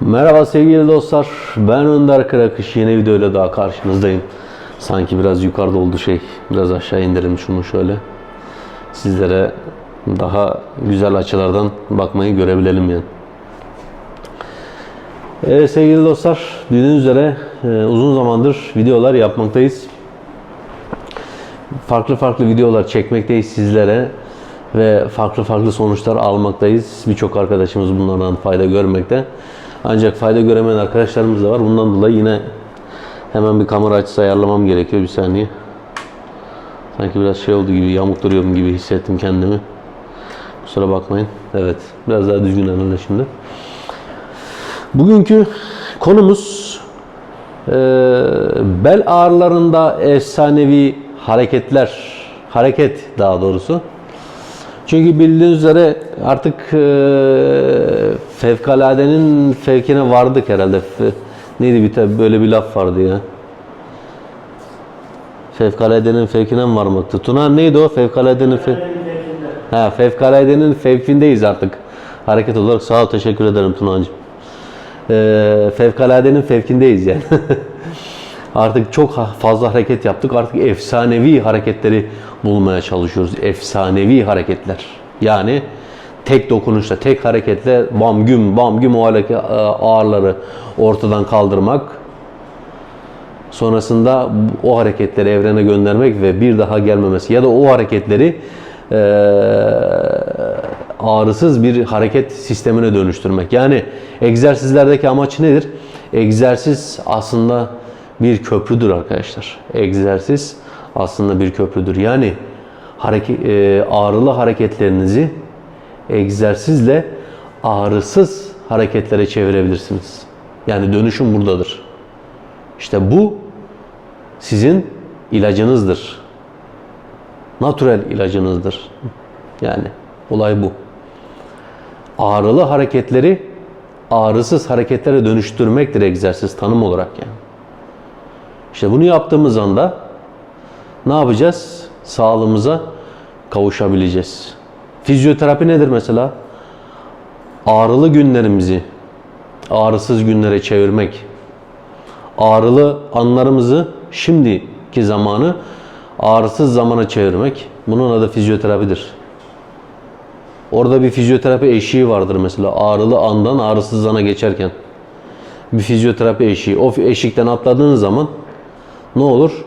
Merhaba sevgili dostlar. Ben Önder Kırakış. Yeni videoyla daha karşınızdayım. Sanki biraz yukarıda oldu şey. Biraz aşağı indirelim şunu şöyle. Sizlere daha güzel açılardan bakmayı görebilelim yani. Evet sevgili dostlar. Bildiğiniz üzere e, uzun zamandır videolar yapmaktayız. Farklı farklı videolar çekmekteyiz sizlere ve farklı farklı sonuçlar almaktayız. Birçok arkadaşımız bunlardan fayda görmekte. Ancak fayda göremeyen arkadaşlarımız da var. Bundan dolayı yine hemen bir kamera açısı ayarlamam gerekiyor. Bir saniye. Sanki biraz şey oldu gibi, yamuk duruyorum gibi hissettim kendimi. Kusura bakmayın. Evet, biraz daha düzgün anlayın şimdi. Bugünkü konumuz eee, bel ağrılarında efsanevi hareketler, hareket daha doğrusu. Çünkü bildiğiniz üzere artık eee fevkaladenin fevkine vardık herhalde. Neydi bir tabi böyle bir laf vardı ya. Fevkaladenin fevkine mi varmaktı? Tuna neydi o? Fevkaladenin fev... Ha, fevkaladenin fevkindeyiz artık. Hareket olarak sağ ol teşekkür ederim Tuna'cığım. Ee, fevkaladenin fevkindeyiz yani. artık çok fazla hareket yaptık. Artık efsanevi hareketleri bulmaya çalışıyoruz. Efsanevi hareketler. Yani tek dokunuşla, tek hareketle bam güm bam güm o hareket- ağırları ortadan kaldırmak. Sonrasında o hareketleri evrene göndermek ve bir daha gelmemesi ya da o hareketleri eee, ağrısız bir hareket sistemine dönüştürmek. Yani egzersizlerdeki amaç nedir? Egzersiz aslında bir köprüdür arkadaşlar. Egzersiz aslında bir köprüdür. Yani hareket, eee, ağrılı hareketlerinizi egzersizle ağrısız hareketlere çevirebilirsiniz. Yani dönüşüm buradadır. İşte bu sizin ilacınızdır. Natürel ilacınızdır. Yani olay bu. Ağrılı hareketleri ağrısız hareketlere dönüştürmektir egzersiz tanım olarak yani. İşte bunu yaptığımız anda ne yapacağız? Sağlığımıza kavuşabileceğiz. Fizyoterapi nedir mesela? Ağrılı günlerimizi ağrısız günlere çevirmek, ağrılı anlarımızı şimdiki zamanı ağrısız zamana çevirmek. Bunun adı fizyoterapidir. Orada bir fizyoterapi eşiği vardır mesela. Ağrılı andan ağrısız ana geçerken. Bir fizyoterapi eşiği. O eşikten atladığınız zaman ne olur?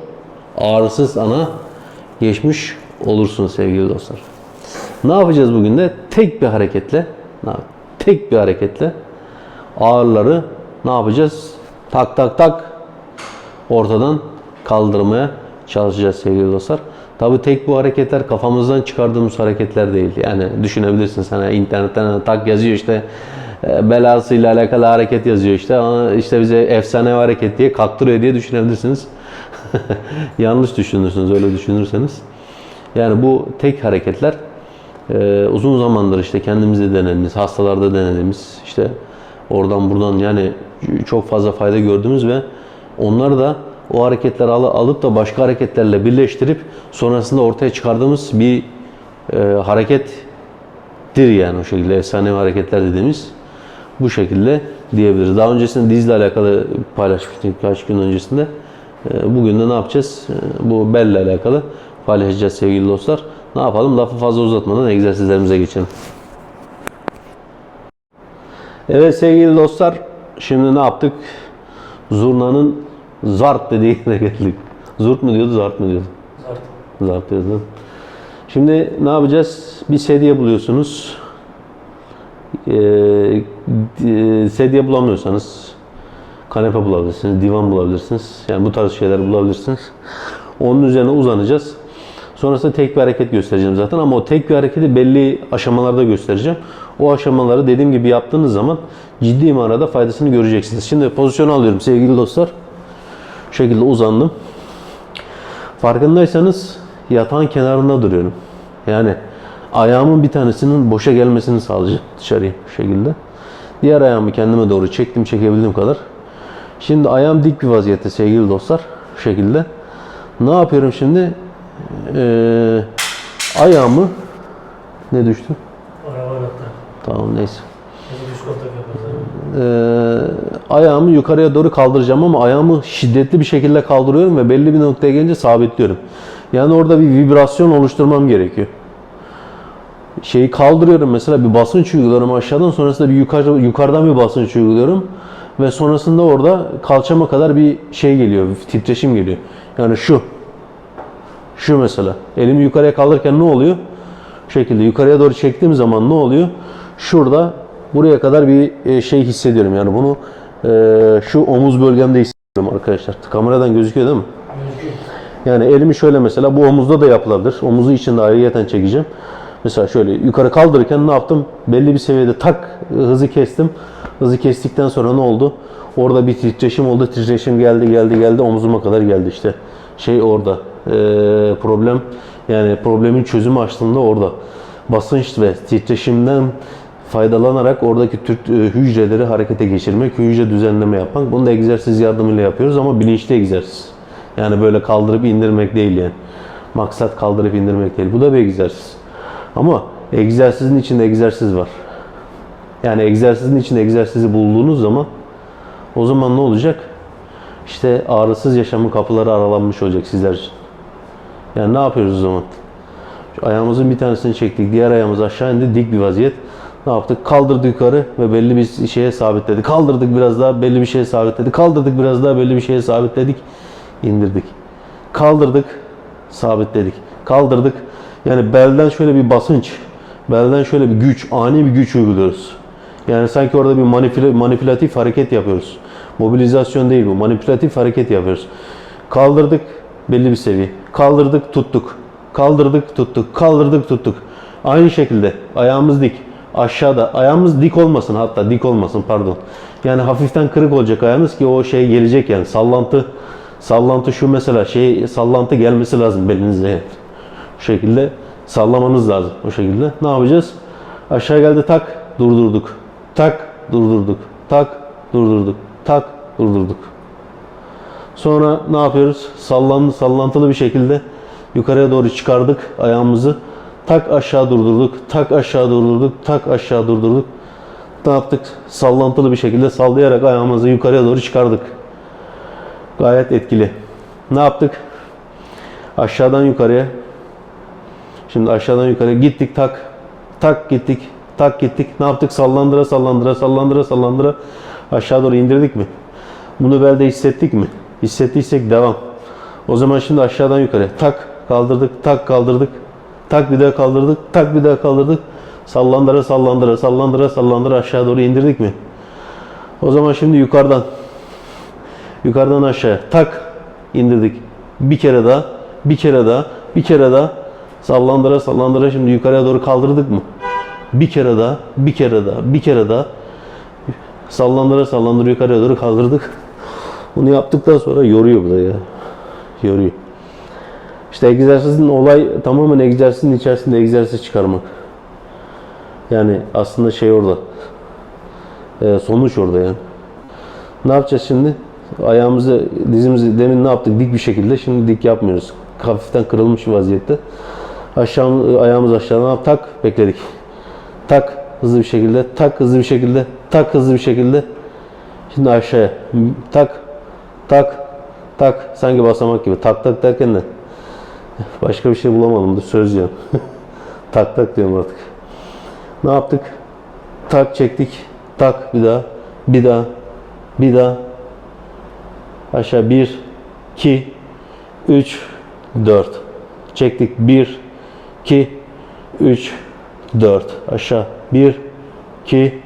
Ağrısız ana geçmiş olursun sevgili dostlar. Ne yapacağız bugün de? Tek bir hareketle, tek bir hareketle ağırları ne yapacağız? Tak tak tak ortadan kaldırmaya çalışacağız sevgili dostlar. Tabi tek bu hareketler kafamızdan çıkardığımız hareketler değil. Yani düşünebilirsin sana internetten hani tak yazıyor işte e, belasıyla alakalı hareket yazıyor işte. Ama işte bize efsane hareket diye kaktırıyor diye düşünebilirsiniz. Yanlış düşünürsünüz öyle düşünürseniz. Yani bu tek hareketler e, uzun zamandır işte kendimizde denediğimiz, hastalarda denediğimiz işte oradan buradan yani çok fazla fayda gördüğümüz ve onları da o hareketleri al- alıp da başka hareketlerle birleştirip sonrasında ortaya çıkardığımız bir e, harekettir yani o şekilde efsanevi hareketler dediğimiz bu şekilde diyebiliriz. Daha öncesinde dizle alakalı paylaşmıştık kaç gün öncesinde. E, Bugün de ne yapacağız? E, Bu belle alakalı paylaşacağız sevgili dostlar. Ne yapalım? Lafı fazla uzatmadan egzersizlerimize geçelim. Evet sevgili dostlar, şimdi ne yaptık? Zurnanın zart dediği yere geldik. Zurt mu diyordu, zart mı diyordu? Zart. Zart diyordu. Şimdi ne yapacağız? Bir sedye buluyorsunuz. Ee, e, sedye bulamıyorsanız kanepe bulabilirsiniz, divan bulabilirsiniz. Yani bu tarz şeyler bulabilirsiniz. Onun üzerine uzanacağız. Sonrasında tek bir hareket göstereceğim zaten ama o tek bir hareketi belli aşamalarda göstereceğim. O aşamaları dediğim gibi yaptığınız zaman ciddi manada faydasını göreceksiniz. Şimdi pozisyonu alıyorum sevgili dostlar. Şu şekilde uzandım. Farkındaysanız yatağın kenarında duruyorum. Yani ayağımın bir tanesinin boşa gelmesini sağlayacağım dışarıya şu şekilde. Diğer ayağımı kendime doğru çektim çekebildiğim kadar. Şimdi ayağım dik bir vaziyette sevgili dostlar. Şu şekilde. Ne yapıyorum şimdi? Ee, ayağımı ne düştü? Araba anahtarı. Tamam neyse. Abi. ayağımı yukarıya doğru kaldıracağım ama ayağımı şiddetli bir şekilde kaldırıyorum ve belli bir noktaya gelince sabitliyorum. Yani orada bir vibrasyon oluşturmam gerekiyor. Şeyi kaldırıyorum mesela bir basınç uyguluyorum aşağıdan sonrasında bir yukarı, yukarıdan bir basınç uyguluyorum ve sonrasında orada kalçama kadar bir şey geliyor, bir titreşim geliyor. Yani şu. Şu mesela. Elimi yukarıya kaldırırken ne oluyor? Şu şekilde yukarıya doğru çektiğim zaman ne oluyor? Şurada buraya kadar bir e, şey hissediyorum. Yani bunu e, şu omuz bölgemde hissediyorum arkadaşlar. Kameradan gözüküyor değil mi? Yani elimi şöyle mesela bu omuzda da yapılabilir. Omuzu içinde ayrıyeten çekeceğim. Mesela şöyle yukarı kaldırırken ne yaptım? Belli bir seviyede tak hızı kestim. Hızı kestikten sonra ne oldu? Orada bir titreşim oldu. Titreşim geldi geldi geldi omzuma kadar geldi işte. Şey orada. Ee, problem yani problemin çözümü aslında orada. Basınç ve titreşimden faydalanarak oradaki Türk e, hücreleri harekete geçirmek, hücre düzenleme yapmak. Bunu da egzersiz yardımıyla yapıyoruz ama bilinçli egzersiz. Yani böyle kaldırıp indirmek değil yani. Maksat kaldırıp indirmek değil. Bu da bir egzersiz. Ama egzersizin içinde egzersiz var. Yani egzersizin içinde egzersizi bulduğunuz zaman o zaman ne olacak? İşte ağrısız yaşamın kapıları aralanmış olacak sizler için. Yani ne yapıyoruz o zaman? Şu ayağımızın bir tanesini çektik, diğer ayağımız aşağı indi, dik bir vaziyet. Ne yaptık? Kaldırdık yukarı ve belli bir şeye sabitledik. Kaldırdık biraz daha, belli bir şeye sabitledik. Kaldırdık biraz daha, belli bir şeye sabitledik. indirdik. Kaldırdık, sabitledik. Kaldırdık. Yani belden şöyle bir basınç, belden şöyle bir güç, ani bir güç uyguluyoruz. Yani sanki orada bir manipülatif hareket yapıyoruz. Mobilizasyon değil bu, manipülatif hareket yapıyoruz. Kaldırdık, belli bir seviye. Kaldırdık, tuttuk. Kaldırdık, tuttuk. Kaldırdık, tuttuk. Aynı şekilde ayağımız dik. Aşağıda ayağımız dik olmasın hatta dik olmasın pardon. Yani hafiften kırık olacak ayağımız ki o şey gelecek yani sallantı sallantı şu mesela şey sallantı gelmesi lazım belinize. Şu şekilde sallamanız lazım o şekilde. Ne yapacağız? Aşağı geldi tak durdurduk. Tak durdurduk. Tak durdurduk. Tak durdurduk. Sonra ne yapıyoruz? Sallandı, sallantılı bir şekilde yukarıya doğru çıkardık ayağımızı. Tak aşağı durdurduk. Tak aşağı durdurduk. Tak aşağı durdurduk. Ne yaptık? Sallantılı bir şekilde sallayarak ayağımızı yukarıya doğru çıkardık. Gayet etkili. Ne yaptık? Aşağıdan yukarıya. Şimdi aşağıdan yukarıya gittik tak. Tak gittik. Tak gittik. Ne yaptık? Sallandıra sallandıra sallandıra sallandıra aşağı doğru indirdik mi? Bunu belde hissettik mi? Hissettiysek devam. O zaman şimdi aşağıdan yukarı. Tak kaldırdık, tak kaldırdık. Tak bir daha kaldırdık, tak bir daha kaldırdık. Sallandıra sallandıra sallandıra sallandıra aşağı doğru indirdik mi? O zaman şimdi yukarıdan. Yukarıdan aşağı. Tak indirdik. Bir kere daha, bir kere daha, bir kere daha. Sallandıra sallandıra şimdi yukarıya doğru kaldırdık mı? Bir kere daha, bir kere daha, bir kere daha. Sallandıra sallandıra yukarıya doğru kaldırdık. Bunu yaptıktan sonra yoruyor bu da ya. Yoruyor. İşte egzersizin olay tamamen egzersizin içerisinde egzersiz çıkarmak. Yani aslında şey orada. Ee, sonuç orada yani. Ne yapacağız şimdi? Ayağımızı, dizimizi demin ne yaptık? Dik bir şekilde. Şimdi dik yapmıyoruz. Hafiften kırılmış vaziyette. Aşağı, ayağımız aşağı ne yap? Tak, bekledik. Tak, hızlı bir şekilde. Tak, hızlı bir şekilde. Tak, hızlı bir şekilde. Şimdi aşağıya. Tak, tak, tak. Sanki basamak gibi. Tak tak derken de başka bir şey bulamadım. Dur söz diyorum. tak tak diyorum artık. Ne yaptık? Tak çektik. Tak bir daha. Bir daha. Bir daha. Aşağı 1, 2, 3, 4. Çektik. 1, 2, 3, 4. Aşağı 1, 2,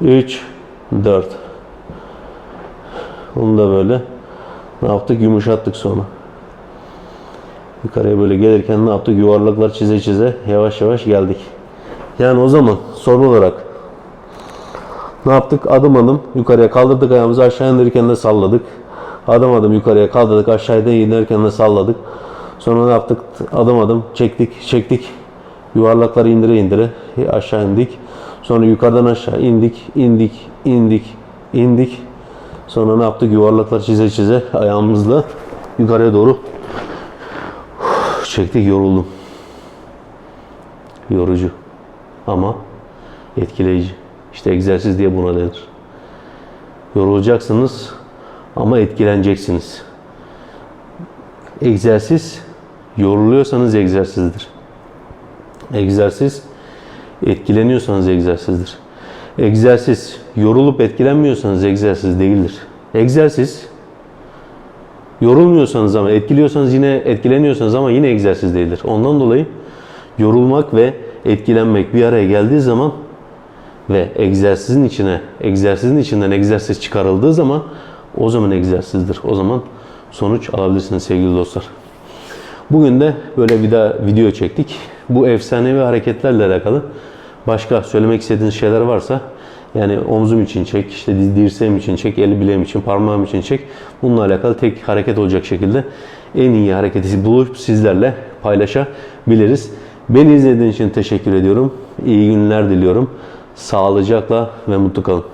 3, 4. Onu da böyle ne yaptık? Yumuşattık sonra. Yukarıya böyle gelirken ne yaptık? Yuvarlaklar çize çize yavaş yavaş geldik. Yani o zaman soru olarak ne yaptık? Adım adım yukarıya kaldırdık ayağımızı aşağı indirirken de salladık. Adım adım yukarıya kaldırdık aşağıda inerken de salladık. Sonra ne yaptık? Adım adım çektik çektik. Yuvarlakları indire indire aşağı indik. Sonra yukarıdan aşağı indik indik indik indik. Sonra ne yaptık? Yuvarlaklar çize çize ayağımızla yukarıya doğru çektik yoruldum. Yorucu ama etkileyici. İşte egzersiz diye buna denir. Yorulacaksınız ama etkileneceksiniz. Egzersiz yoruluyorsanız egzersizdir. Egzersiz etkileniyorsanız egzersizdir. Egzersiz yorulup etkilenmiyorsanız egzersiz değildir. Egzersiz yorulmuyorsanız ama etkiliyorsanız yine etkileniyorsanız ama yine egzersiz değildir. Ondan dolayı yorulmak ve etkilenmek bir araya geldiği zaman ve egzersizin içine, egzersizin içinden egzersiz çıkarıldığı zaman o zaman egzersizdir. O zaman sonuç alabilirsiniz sevgili dostlar. Bugün de böyle bir daha video çektik. Bu efsanevi hareketlerle alakalı başka söylemek istediğiniz şeyler varsa yani omzum için çek, işte dirseğim için çek, el bileğim için, parmağım için çek. Bununla alakalı tek hareket olacak şekilde en iyi hareketi bulup sizlerle paylaşabiliriz. Beni izlediğiniz için teşekkür ediyorum. İyi günler diliyorum. Sağlıcakla ve mutlu kalın.